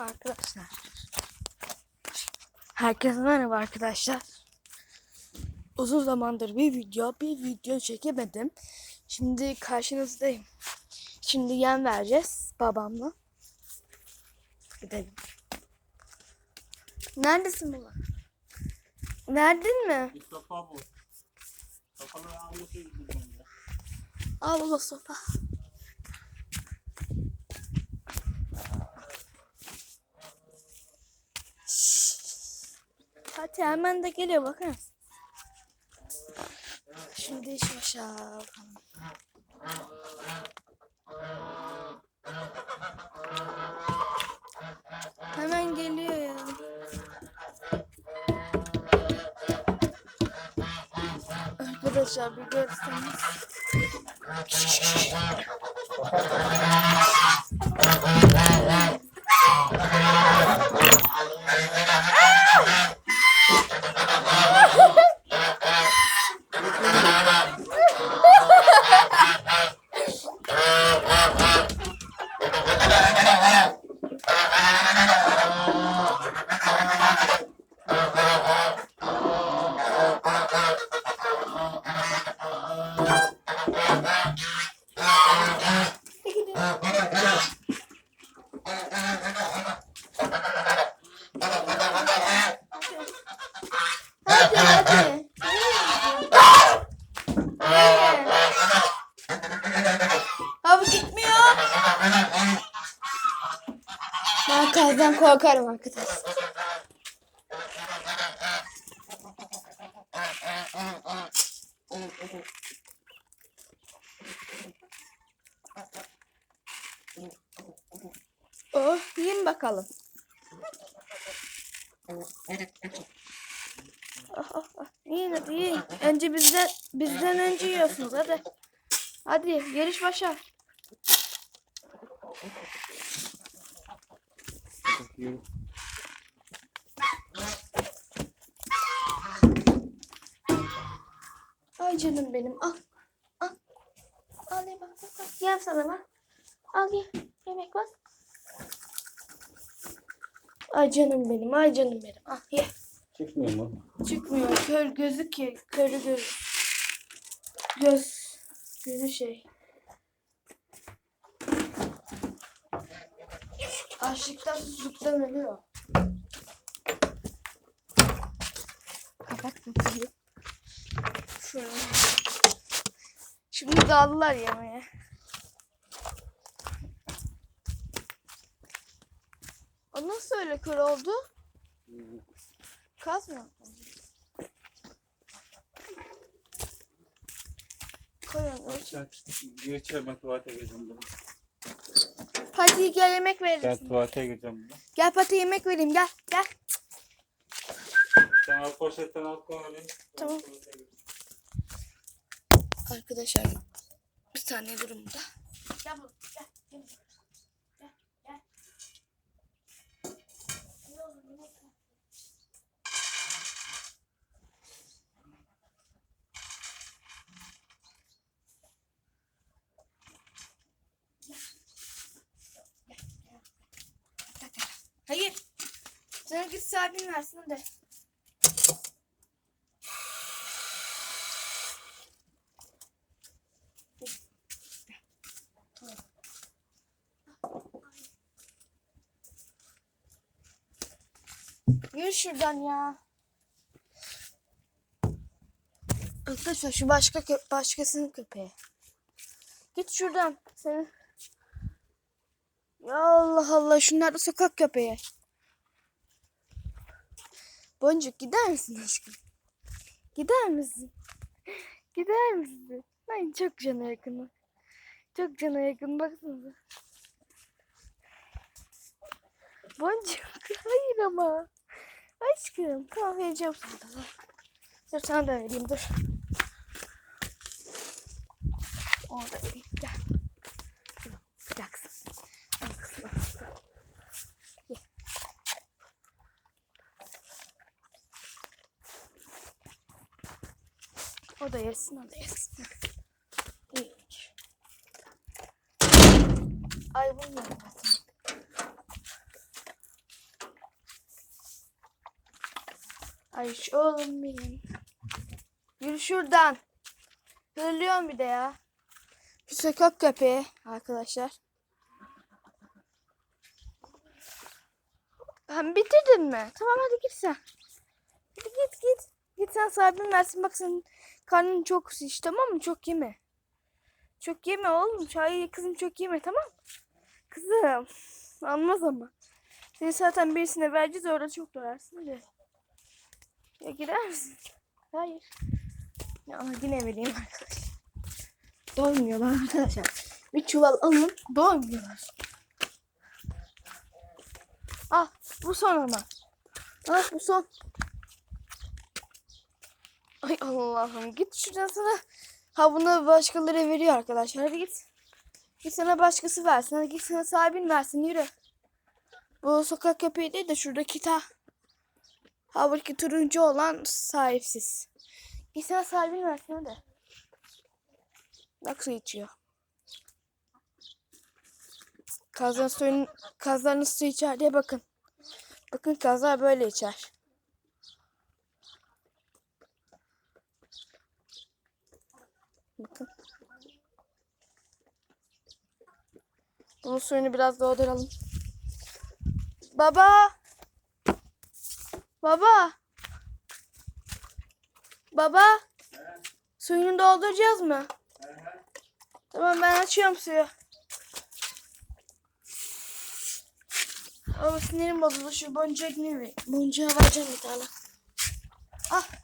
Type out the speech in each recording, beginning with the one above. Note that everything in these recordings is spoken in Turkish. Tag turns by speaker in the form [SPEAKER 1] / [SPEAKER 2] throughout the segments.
[SPEAKER 1] Arkadaşlar. Herkese merhaba arkadaşlar. Uzun zamandır bir video, bir video çekemedim. Şimdi karşınızdayım. Şimdi yem vereceğiz babamla. Gidelim. Neredesin baba? Verdin mi?
[SPEAKER 2] Sopa bu. Buradan ya.
[SPEAKER 1] Al baba sopa. Hadi hemen de geliyor bakın. Şimdi iş aşağı bakalım. Hemen geliyor ya. Arkadaşlar bir görseniz. Hadi hadi. Abi gitmiyor. Ben kazdan korkarım arkadaşlar. Oh, yiyin bakalım. Yiyin hadi. Önce bizden, bizden önce yiyorsunuz hadi. Hadi yarış başa.
[SPEAKER 2] Yürü.
[SPEAKER 1] Ay canım benim al. Al. Al bak bak. Yem sana bak. Al ye. Yemek bak. Ay canım benim. Ay canım benim. Al ye.
[SPEAKER 2] Çıkmıyor mu?
[SPEAKER 1] Çıkmıyor. Kör gözü ki. Körü göz. Göz. Gözü şey. Açlıktan susuzluktan ölüyor. Kapat kapıyı. Şöyle. Şimdi daldılar yemeğe. O nasıl öyle kör oldu? Kaz mı? Koy onu.
[SPEAKER 2] Geçer ben tuvalete gireceğim bunu.
[SPEAKER 1] Hadi gel yemek
[SPEAKER 2] Ben
[SPEAKER 1] verelim.
[SPEAKER 2] tuvalete gireceğim bunu.
[SPEAKER 1] Gel Pati yemek vereyim gel gel.
[SPEAKER 2] Sen al poşetten al koy öyle.
[SPEAKER 1] Tamam. Arkadaşlar bir saniye durun burada. Gel gel. Gel. Gel. Gel. Gel oğlum, yemek ver. Gel, gel. Hayır. Sen git sahibin versin de. Yürü şuradan ya. Arkadaşlar şu başka kö başkasının köpeği. Git şuradan. Seni. Ya Allah Allah şunlar da sokak köpeği. Boncuk gider misin aşkım? Gider misin? Gider misin? Ay çok cana yakın. Çok cana yakın baksanıza. Boncuk hayır ama. Aşkım tamam vereceğim sana da. Dur sana da vereyim dur. Orada vereyim O da yesin, o da yesin. Hiç. Ay bunu da Ay oğlum benim. Yürü şuradan. Hırlıyorum bir de ya. Şu sokak köpeği arkadaşlar. Ben bitirdin mi? Tamam hadi git sen. Hadi git git. Git sen sahibin versin baksın karnın çok şiş tamam mı? Çok yeme. Çok yeme oğlum. Hayır kızım çok yeme tamam? Kızım. Almaz ama. Seni zaten birisine vereceğiz orada çok doyarsın hadi. Ya gider misin? Hayır. Ya ama yine vereyim arkadaşlar. Doymuyorlar arkadaşlar. Bir çuval alın doymuyorlar. Ah bu son ama. Ah bu son. Ay Allah'ım git şuradan sana. Ha bunu başkaları veriyor arkadaşlar. Hadi git. Git sana başkası versin. Hadi git sana sahibin versin. Yürü. Bu sokak köpeği değil de şuradaki ta. Ha buradaki turuncu olan sahipsiz. Git sana sahibin versin hadi. Bak su içiyor. Kazların suyun kazların su içer diye bakın. Bakın kazlar böyle içer. Bakın. Bunun suyunu biraz dolduralım. Baba. Baba. Baba. Suyunu dolduracağız mı? Tamam ben açıyorum suyu. Ama sinirim bozuldu şu ne mi? Boncuğa vereceğim bir tane. Ah.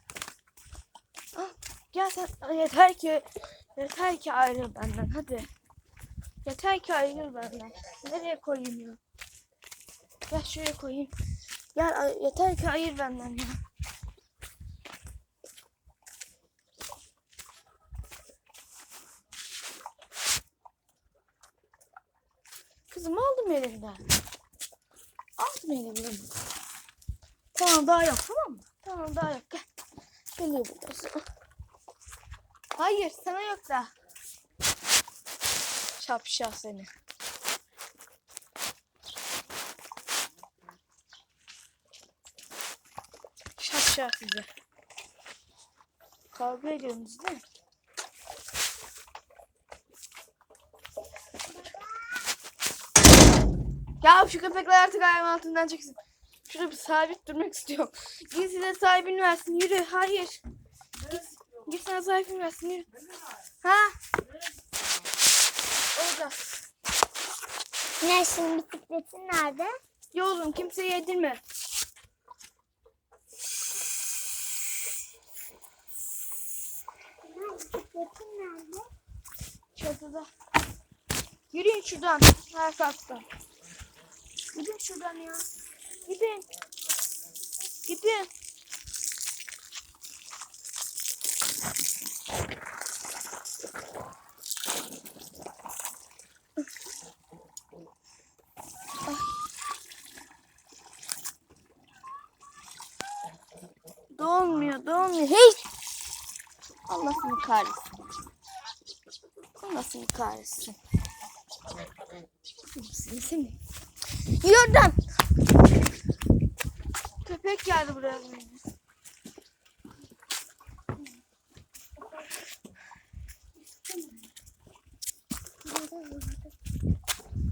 [SPEAKER 1] Gel sen yeter ki yeter ki ayrıl benden hadi. Yeter ki ayrıl benden. Nereye koyayım ya? Gel şuraya koyayım. Gel yeter ki ayır benden ya. Kızım aldım elinden. Aldım elimden. Tamam daha yok tamam mı? Tamam daha yok gel. Geliyor burada. Hayır sana yok da. Şapşal seni. Şapşal size. Kavga ediyorsunuz değil mi? Ya şu köpekler artık ayağım altından çıksın. Şurada bir sabit durmak istiyorum. Git size sahibini versin yürü. Hayır. Git, git sana sahibini versin yürü. Ha? Orada.
[SPEAKER 3] Nesin bisikletin nerede?
[SPEAKER 1] Yolum kimseye yedirme.
[SPEAKER 3] Bisikletin nerede?
[SPEAKER 1] Çatıda. Yürüyün şuradan. Her kattan. Gidin şuradan ya. Gidin. Gidin. Seni kahretsin. Seni kahretsin. Seni. Yürüden. Köpek geldi buraya.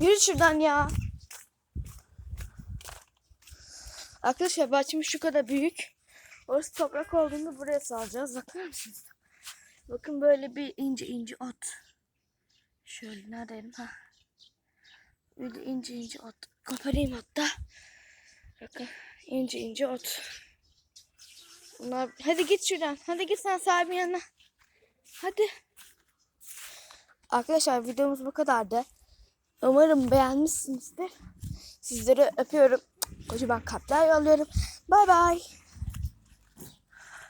[SPEAKER 1] Yürü şuradan ya. Arkadaşlar bahçemiz şu kadar büyük. Orası toprak olduğunda buraya salacağız. Bakar mısınız? Bakın böyle bir ince ince ot. Şöyle neredeyim ha? Böyle ince ince ot. Koparayım hatta. Bakın ince ince ot. Bunlar... Hadi git şuradan. Hadi git sen sahibin yanına. Hadi. Arkadaşlar videomuz bu kadardı. Umarım beğenmişsinizdir. Sizleri öpüyorum. Kocaman kalpler yolluyorum. Bay bay.